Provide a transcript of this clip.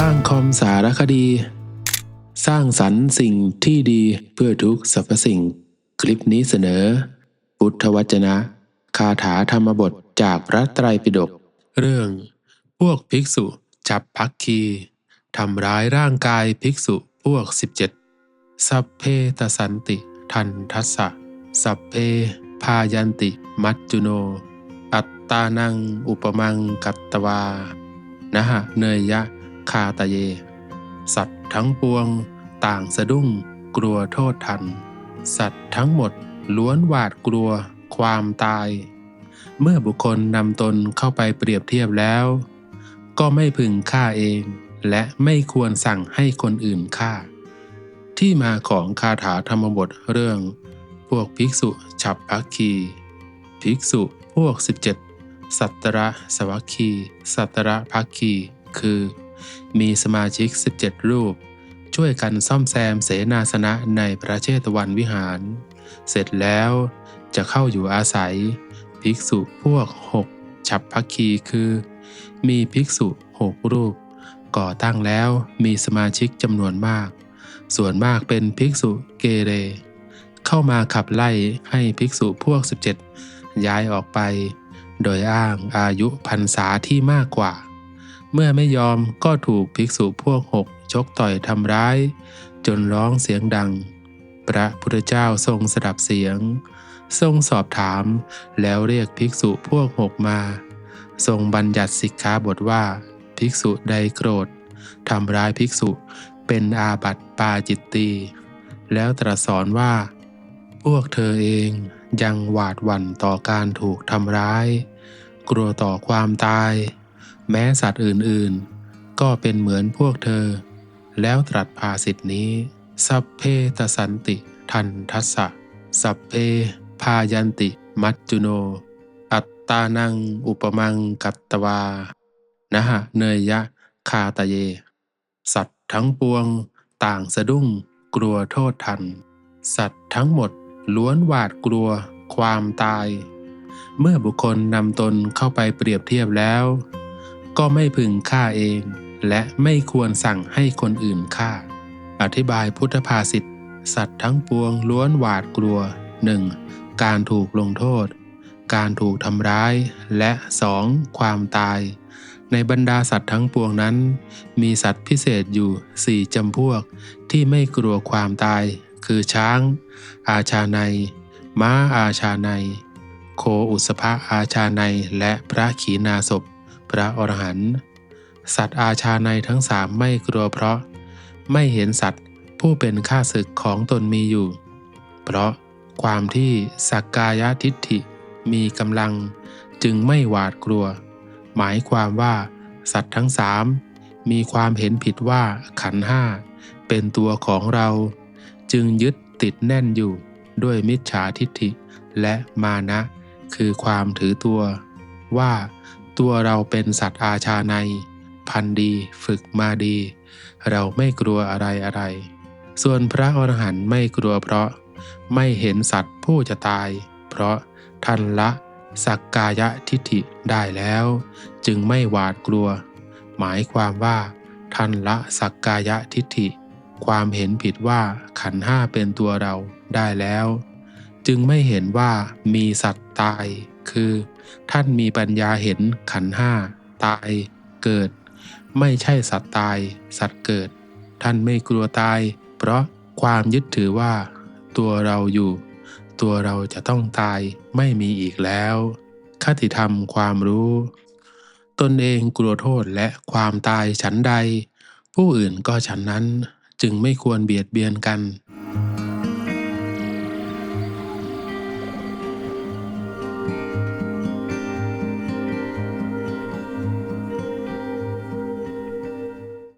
สร้างคอมสารคดี สร้างสรรค์สิ่งที่ดีเพื่อทุกสรรพสิ่ง คลิปนี้เสนอ พุทธวจนะ คาถาธรรมบทจากพระไตรปิฎกเรื่อง พวกภิกษุจับพักคีทำร้ายร่างกายภิกษุพวก 17 สัพเพตสันติ ทันทัสสะ สัพเพ พายันติ มัจจุโน อัตตานัง อุปมังกัตตวานะหะเนยยะ คาตะเย สัตว์ทั้งปวง ต่างสะดุ้ง กลัวโทษทัน สัตว์ทั้งหมดล้วนหวาดกลัว ความตาย เมื่อบุคคลนำตนเข้าไปเปรียบเทียบแล้ว ก็ไม่พึงฆ่าเอง และไม่ควรสั่งให้คนอื่นฆ่า ที่มาของคาถาธรรมบทเรื่อง พวกภิกษุฉับพักคี ภิกษุพวก 17 สัตระสวัคคี สัตระพักคี คือ มีสมาชิก 17 รูป ช่วยกันซ่อมแซมเสนาสนะในพระเชตวันวิหาร เสร็จแล้วจะเข้าอยู่อาศัย ภิกษุพวก 6 ฉับพักคีคือ มีภิกษุ 6 รูป ก่อตั้งแล้วมีสมาชิกจำนวนมาก ส่วนมากเป็นภิกษุเกเร เข้ามาขับไล่ให้ภิกษุพวก 17 ย้ายออกไป โดยอ้างอายุพรรษาที่มากกว่า เมื่อไม่ยอมก็ถูกภิกษุพวกหกชกต่อยทำร้าย จนร้องเสียงดัง พระพุทธเจ้าทรงสดับเสียง ทรงสอบถามแล้วเรียกภิกษุพวกหกมา ทรงบัญญัติสิกขาบทว่า ภิกษุใดโกรธทำร้ายภิกษุเป็นอาบัติปาจิตตีแล้วตรัสสอนว่า พวกเธอเองยังหวาดหวั่นต่อการถูกทำร้าย กลัวต่อความตาย แม้สัตว์อื่นๆ ก็เป็นเหมือนพวกเธอ แล้วตรัสภาสิทธินี้ สัพเพตสันติ ทันทัสสะ สัพเพ พายันติ มัจจุโน อัตตานัง อุปมังกัตตวา นะหะเนยยะ คาตะเย สัตว์ทั้งปวง ต่างสะดุ้ง กลัวโทษทัน สัตว์ทั้งหมดล้วนหวาดกลัว ความตาย เมื่อบุคคลนำตนเข้าไปเปรียบเทียบแล้ว ก็ไม่พึงฆ่าเอง และไม่ควรสั่งให้คนอื่นฆ่า อธิบายพุทธภาษิตสัตว์ทั้งปวงล้วนหวาดกลัว 1. การถูกลงโทษ การถูกทำร้าย และ 2. ความตาย ในบรรดาสัตว์ทั้งปวงนั้น มีสัตว์พิเศษอยู่สี่จำพวก ที่ไม่กลัวความตาย คือช้าง อาชาในม้าอาชาใน โคอุสภะอาชาในและพระขีณาสพ พระอรหันต์สัตว์อาชาในทั้งสามไม่กลัวเพราะ ไม่เห็นสัตว์ผู้เป็นข้าศึกของตนมีอยู่ เพราะความที่สักกายทิฏฐิมีกำลังจึงไม่หวาดกลัว หมายความว่า สัตว์ทั้งสามมีความเห็นผิดว่าขันห้าเป็นตัวของเรา จึงยึดติดแน่นอยู่ด้วยมิจฉาทิฏฐิและมานะ คือความถือตัวว่า ตัวเราเป็นสัตว์อาชาใน พันดีฝึกมาดี เราไม่กลัวอะไรอะไร ส่วนพระอรหันต์ไม่กลัวเพราะไม่เห็นสัตว์ผู้จะตาย เพราะท่านละสักกายทิฏฐิได้แล้ว จึงไม่หวาดกลัว หมายความว่าท่านละสักกายทิฏฐิ ความเห็นผิดว่าขันห้าเป็นตัวเราได้แล้ว จึงไม่เห็นว่ามีสัตว์ตาย คือ ท่านมีปัญญาเห็นขันห้าตายเกิด ไม่ใช่สัตว์ตาย สัตว์เกิด ท่านไม่กลัวตาย เพราะความยึดถือว่า ตัวเราอยู่ ตัวเราจะต้องตายไม่มีอีกแล้ว คติธรรมความรู้ ตนเองกลัวโทษและความตายฉันใด ผู้อื่นก็ฉันนั้นจึงไม่ควรเบียดเบียนกัน